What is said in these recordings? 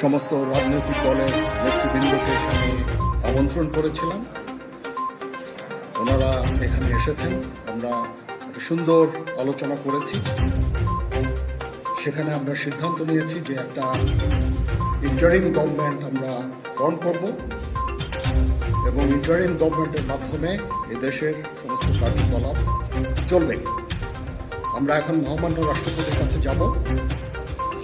সমস্ত রাজনৈতিক দলের নেতৃবৃন্দকে এখানে আমন্ত্রণ করেছিলাম। ওনারা এখানে এসেছেন। আমরা সুন্দর আলোচনা করেছি। সেখানে আমরা সিদ্ধান্ত নিয়েছি যে একটা ইন্টারিম গভর্নমেন্ট আমরা ফর্ম করব এবং ইন্টারিম গভর্নমেন্টের মাধ্যমে এদেশের সমস্ত কার্যকলাপ চলবে। আমরা এখন মহামান্য রাষ্ট্রপতির কাছে যাব।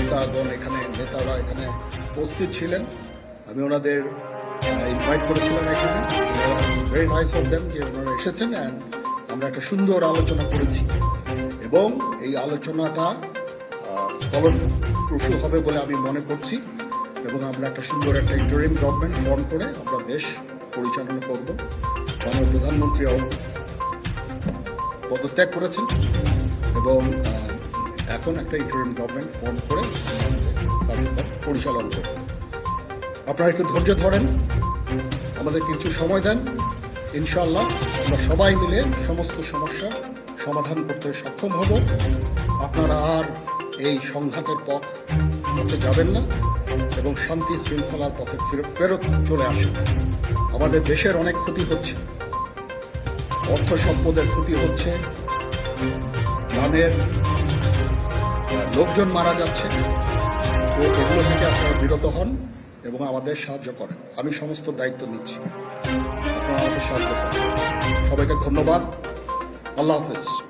নেতাগণ এখানে, নেতারা এখানে উপস্থিত ছিলেন। আমি ওনাদের ইনভাইট করেছিলাম এখানে। ভেরি নাইস অফ দেম যে ওনারা এসেছেন অ্যান্ড আমরা একটা সুন্দর আলোচনা করেছি। এবং এই আলোচনাটা ফলপ্রসূ হবে বলে আমি মনে করছি। এবং আমরা একটা সুন্দর একটা ইন্টারিম গভর্নমেন্ট ফর্ম করে আমরা দেশ পরিচালনা করব। মাননীয় প্রধানমন্ত্রী পদত্যাগ করেছেন। এবং এখন একটা ইন্টারিম গভর্নমেন্ট ফর্ম করে পরিচালনা করব। আপনারা একটু ধৈর্য ধরেন আমাদের কিছু সময় দেন ইনশাল্লাহ আমরা সবাই মিলে সমস্ত সমস্যা সমাধান করতে সক্ষম হব। আপনারা আর এই সংঘাতের পথ পথে যাবেন না এবং শান্তি শৃঙ্খলার পথে ফেরত চলে আসেন। আমাদের দেশের অনেক ক্ষতি হচ্ছে অর্থ সম্পদের ক্ষতি হচ্ছে আহ, লোকজন মারা যাচ্ছে তো এগুলো থেকে আপনারা বিরত হন এবং আমাদের সাহায্য করেন। আমি সমস্ত দায়িত্ব নিচ্ছি। আপনারা আমাকে সাহায্য করেন। সবাইকে ধন্যবাদ। আল্লাহ হাফেজ।